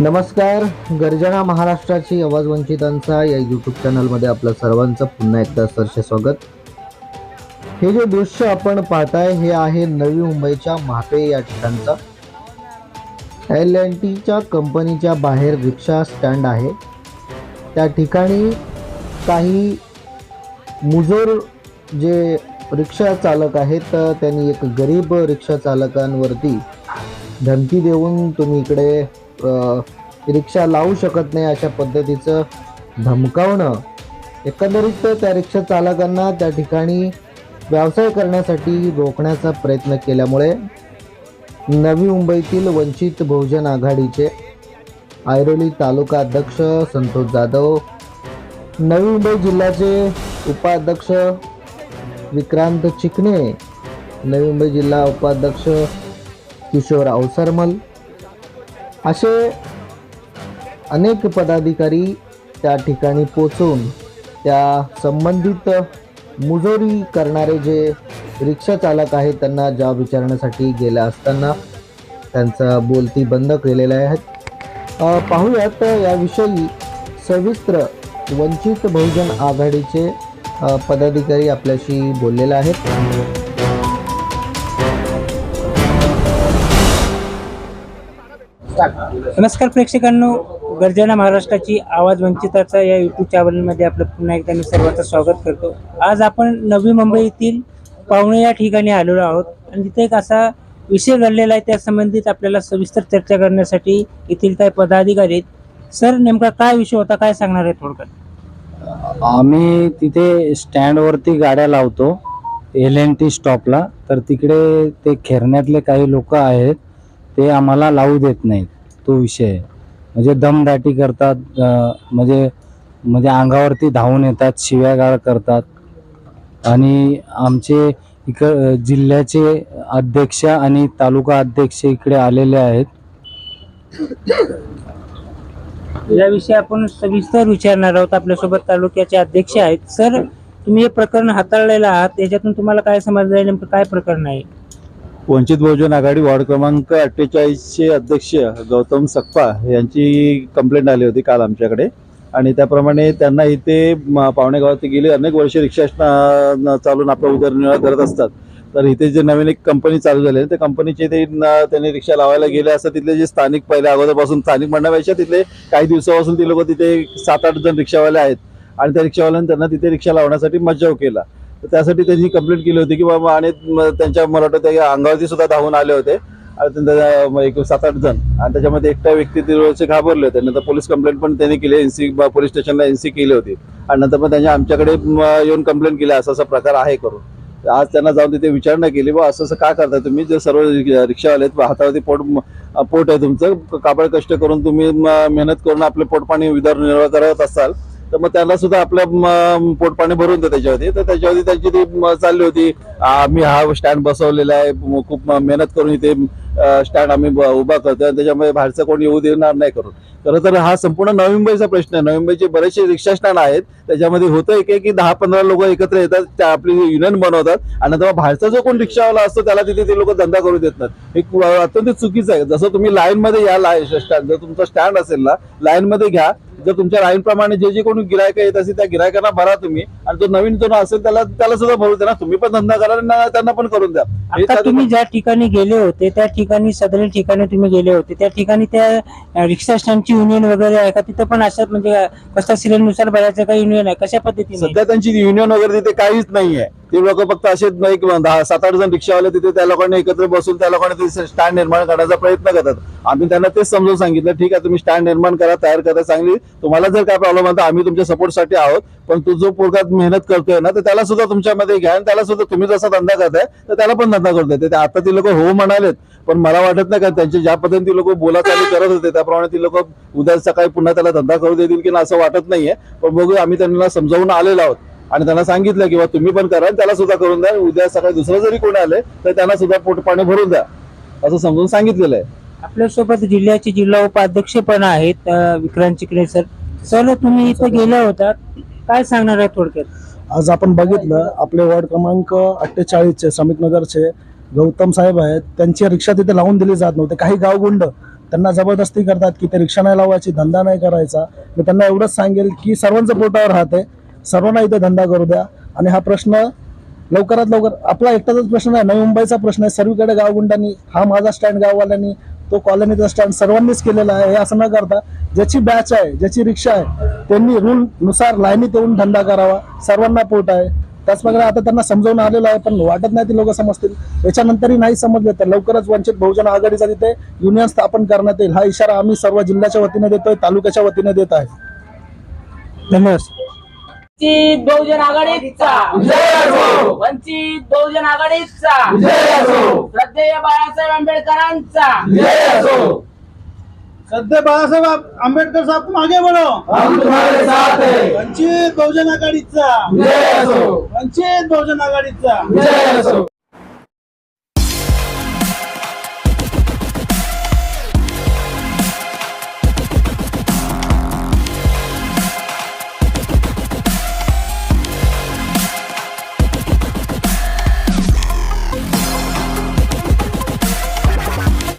नमस्कार गर्जना महाराष्ट्राची आवाज वंचितांचा या यूट्यूब चॅनलमध्ये आपलं सर्वांचं पुन्हा एकदा सरसे स्वागत. हे जे दृश्य आपण पाहताय हे आहे नवी मुंबईच्या महापे या ठिकाणचं. एल एन टीच्या कंपनीच्या बाहेर रिक्षा स्टँड आहे. त्या ठिकाणी काही मुजोर जे रिक्षा चालक आहेत त्यांनी एक गरीब रिक्षा चालकांवरती धमकी देऊन तुम्ही इकडे रिक्षा लावू शकत नाही अशा पद्धतीचं धमकावणं. एकंदरीत त्या रिक्षा चालकांना त्या ठिकाणी व्यवसाय करण्यासाठी रोखण्याचा प्रयत्न केल्यामुळे नवी मुंबईतील वंचित बहुजन आघाडीचे ऐरोली तालुका अध्यक्ष संतोष जाधव नवी मुंबई जिल्ह्याचे उपाध्यक्ष विक्रांत चिकणे नवी मुंबई जिल्हा उपाध्यक्ष किशोर अवसरमल असे अनेक पदाधिकारी त्या ठिकाणी पोचून त्या संबंधित मुजोरी करणारे जे रिक्षा चालक आहेत त्यांना जॉब विचारण्यासाठी गेल्या असताना त्यांचा बोलती बंद केलेल्या आहेत. पाहूयात याविषयी सविस्तर वंचित बहुजन आघाडीचे पदाधिकारी आपल्याशी बोललेले आहेत. नमस्कार. प्रेक्षकांनो गर्जना महाराष्ट्राची आवाज वंचिताचा या युट्यूब चॅनलमध्ये आपलं पुन्हा एकदा मी सर्वांचं स्वागत करतो. आज आपण नवी मुंबईतील पावणे या ठिकाणी आलेलो आहोत. आणि तिथे एक असा विषय घडलेला आहे त्या संबंधित आपल्याला सविस्तर चर्चा करण्यासाठी येथील काही पदाधिकारी आहेत. सर नेमका काय विषय होता काय सांगणार आहे थोडक्यात? आम्ही तिथे स्टँडवरती गाड्या लावतो एल एन टी स्टॉपला तर तिकडे ते खेरण्यातले काही लोक आहेत. ते आम्हाला लावू देत नाहीत. तो विषय आहे. म्हणजे दमदाटी करतात म्हणजे म्हणजे अंगावरती धावून येतात शिव्यागाळ करतात. आणि आमचे इक जिल्ह्याचे अध्यक्ष आणि तालुका अध्यक्ष इकडे आलेले आहेत. याविषयी आपण सविस्तर विचारणार आहोत. आपल्यासोबत तालुक्याचे अध्यक्ष आहेत. सर तुम्ही हे प्रकरण हाताळलेलं आहात. याच्यातून तुम्हाला काय समजलं नेमकं काय प्रकरण आहे? वंचित बहुजन आघाडी वॉर्ड क्रमांक अठ्ठेचाळीसचे अध्यक्ष गौतम सकपा यांची कंप्लेंट आली होती काल आमच्याकडे. आणि त्याप्रमाणे त्यांना इथे म- पावणे गावात ते गेले. अनेक वर्ष रिक्षा न- चालून आपला उदरनिर्वाह करत असतात. तर इथे जे नवीन एक कंपनी चालू झाली त्या कंपनीचे ते त्यांनी रिक्षा लावायला गेले असं तिथले जे स्थानिक पहिले अगोदरपासून स्थानिक म्हणण्यापेक्षा तिथले काही दिवसापासून ते लोक तिथे सात आठ जण रिक्षावाले आहेत. आणि त्या रिक्षावाल्यांनी त्यांना तिथे रिक्षा लावण्यासाठी मज्जाव केला. तर त्यासाठी त्यांनी कंप्लेंट केली होती की बाबा आणि त्यांच्या मला वाटतं त्या अंगावरती सुद्धा धावून आले होते. आणि त्यांचा एक सात आठ जण. आणि त्याच्यामध्ये एकटा व्यक्ती तिथे घाबरले होते. नंतर पोलीस कंप्लेंट पण त्यांनी केली. एनसी पोलीस स्टेशनला एनसी केली होती. आणि नंतर पण त्यांनी आमच्याकडे येऊन कंप्लेंट केली. असा असा प्रकार आहे करून. आज त्यांना जाऊन तिथे विचारणा केली. बा असं असं का करताय तुम्ही? जे सर्व रिक्षावाले आहेत हातावरती पोट पोट आहे तुमचं. काबड कष्ट करून तुम्ही म- मेहनत करून आपले पोटपाणी उदरनिर्वाह करत असाल. तर मग त्याला सुद्धा आपलं पोटपाणी भरून दे त्याच्यावरती. तर त्याच्यावरती त्यांची ती चालली होती. आम्ही हा स्टँड बसवलेला आहे. खूप मेहनत करून इथे स्टँड आम्ही उभा करतोय आणि त्याच्यामुळे बाहेरचं कोणी येऊ देणार नाही करून. खरं तर हा संपूर्ण नवी मुंबईचा प्रश्न आहे. नवी मुंबईचे बरेचसे रिक्षा स्टँड आहेत. त्याच्यामध्ये होतं एक की दहा पंधरा लोक एकत्र येतात त्या आपली युनियन बनवतात आणि तेव्हा बाहेरचा जो कोण रिक्षावाला असतो त्याला तिथे ते लोक धंदा करू देत नाहीत. हे अत्यंत चुकीचं आहे. जसं तुम्ही लाईनमध्ये या लाईन स्टँड जर तुमचा स्टँड असेल ना लाईनमध्ये घ्या. जर तुमच्या लाईनप्रमाणे जे जे कोणी गिरायक येत असेल त्या गिरायकांना भरा तुम्ही. आणि जो नवीन जो असेल त्याला त्याला सुद्धा भरू द्या ना. तुम्ही पण धंदा करा आणि त्यांना पण करून द्या. आता तुम्ही ज्या ठिकाणी गेले होते त्या ठिकाणी सदरील ठिकाणी तुम्ही गेले होते त्या ठिकाणी त्या रिक्षा स्टँडची युनियन वगैरे आहे का? तिथं पण अशा म्हणजे कसा सिलेंडरनुसार भरायचं काही युनियन आहे. कशा पद्धतीने? सध्या त्यांची युनियन वगैरे तिथे काहीच नाहीये. ते लोक फक्त असे एक दहा सात आठ जण रिक्षावाले तिथे त्या लोकांनी एकत्र बसून त्या लोकांनी ते स्टँड निर्माण करण्याचा प्रयत्न करतात. आम्ही त्यांना तेच समजून सांगितलं ठीक आहे तुम्ही स्टँड निर्माण करा तयार करा चांगली तुम्हाला जर काय प्रॉब्लेम आहे तर आम्ही तुमच्या सपोर्टसाठी आहोत. पण तो जो पोरगात मेहनत करतोय ना तर त्याला सुद्धा तुमच्यामध्ये घ्या आणि त्याला सुद्धा तुम्ही जसा धंदा करताय तर त्याला पण धंदा करू देते आता ती लोक हो म्हणालेत पण मला वाटत नाही का त्यांचे ज्या पद्धतीने ती लोक बोला चालू करत होते त्याप्रमाणे ती लोक उद्या सकाळी पुन्हा त्याला धंदा करू देतील की नाही असं वाटत नाहीये. पण बघूया आम्ही त्यांना समजावून आलेलो आहोत. आणि त्यांना सांगितलं की बा तुम्ही पण करा आणि त्याला सुद्धा करून द्या. उद्या सकाळी दुसरं जरी कोणी आले तर त्यांना सुद्धा पोट पाणी भरून द्या. असं समजून सांगितलेलं आहे. आपल्यासोबत जिल्ह्याचे जिल्हा उपाध्यक्ष पण आहेत अ, विक्रांत चिकणे सर. सर तुम्ही इथं गेला होता काय सांगणार आहे थोडक्यात? आज आपण बघितलं आपले वॉर्ड क्रमांक अठ्ठेचाळीसचे समित नगरचे गौतम साहेब आहेत. त्यांची रिक्षा तिथे लावून दिली जात नव्हते. काही गावगुंड त्यांना जबरदस्ती करतात की ते रिक्षा नाही लावायची धंदा नाही करायचा. मी त्यांना एवढंच सांगेल की सर्वांचं पोटावर राहते. सर्वांना इथे धंदा करू द्या. आणि हा प्रश्न लवकरात लवकर आपला एकटाचाच प्रश्न नाही नवी मुंबईचा प्रश्न आहे. सर्वीकडे गावगुंडांनी हा माझा स्टँड गाववाल्यांनी तो कॉलनीचा स्टँड सर्वांनीच केलेला आहे. हे असं न करता ज्याची बॅच आहे ज्याची रिक्षा आहे त्यांनी रूल नुसार लाईनीत येऊन धंदा करावा. सर्वांना पोट आहे. त्याचप्रकारे आता त्यांना समजावून आलेलं आहे पण वाटत नाही ते लोक समजतील. याच्यानंतरही नाही समजले तर लवकरच वंचित बहुजन आघाडीचा तिथे युनियन स्थापन करण्यात येईल. हा इशारा आम्ही सर्व जिल्ह्याच्या वतीने देतोय तालुक्याच्या वतीने देत आहे. धन्यवाद वंचित बहुजन आघाडीचा. वंचित बहुजन आघाडीचा. श्रद्धेय बाळासाहेब आंबेडकरांचा. सध्या बाळासाहेब आंबेडकर साहेब तुम आगे बढ़ो वंचित बहुजन आघाडीचा. वंचित बहुजन आघाडीचा.